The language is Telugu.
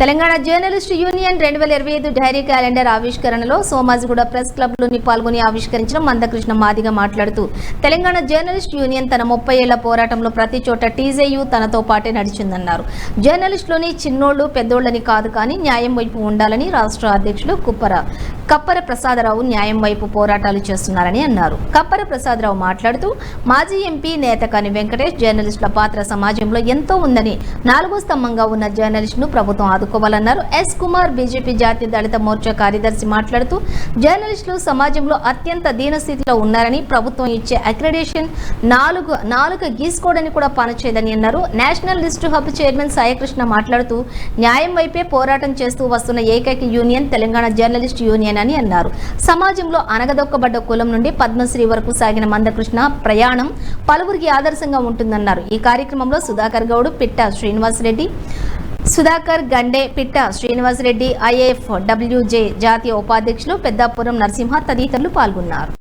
తెలంగాణ జర్నలిస్ట్ యూనియన్ రెండు వేల ఇరవై ఐదు డైరీ క్యాలెండర్ ఆవిష్కరణలో సోమాజిగూడ ప్రెస్ క్లబ్లోని పాల్గొని ఆవిష్కరించిన మందకృష్ణ మాదిగ మాట్లాడుతూ తెలంగాణ జర్నలిస్ట్ యూనియన్ తన ముప్పై ఏళ్ళ పోరాటంలో ప్రతి చోట టీజేయు తనతో పాటే నడిచిందన్నారు. జర్నలిస్టులోని చిన్నోళ్ళు పెద్దోళ్ళని కాదు కానీ న్యాయం వైపు ఉండాలని రాష్ట్ర అధ్యక్షులు కుప్పర కప్పర ప్రసాదరావు న్యాయం వైపు పోరాటాలు చేస్తున్నారని అన్నారు. కప్పర ప్రసాదరావు మాట్లాడుతూ మాజీ ఎంపీ నేతకాని వెంకటేష్ జర్నలిస్టుల పాత్ర సమాజంలో ఎంతో ఉందని నాలుగో స్తంభంగా ఉన్న జర్నలిస్టును ప్రభుత్వం ఆదు ఆదుకోవాలన్నారు ఎస్ కుమార్ బీజేపీ జాతీయ దళిత మోర్చా కార్యదర్శి మాట్లాడుతూ జర్నలిస్టులు సమాజంలో అత్యంత దీనస్థితిలో ఉన్నారని ప్రభుత్వం ఇచ్చే అక్రెడిషన్ నాలుగు నాలుగు గీసుకోవడానికి కూడా పనిచేయదని అన్నారు. National list hub chairman Saikrishna మాట్లాడుతూ న్యాయం వైపే పోరాటం చేస్తూ వస్తున్న ఏకైక యూనియన్ తెలంగాణ జర్నలిస్ట్ యూనియన్ అని అన్నారు. సమాజంలో అనగదొక్కబడ్డ కులం నుండి పద్మశ్రీ వరకు సాగిన మందకృష్ణ ప్రయాణం పలువురికి ఆదర్శంగా ఉంటుందన్నారు. ఈ కార్యక్రమంలో సుధాకర్ గౌడ్ పిట్ట శ్రీనివాస్ రెడ్డి సుధాకర్ గండే పిట్ట శ్రీనివాస్ రెడ్డి ఐఏఎఫ్ డబ్ల్యూజే జాతీయ ఉపాధ్యక్షులు పెద్దాపురం నరసింహ తదితరులు పాల్గొన్నారు.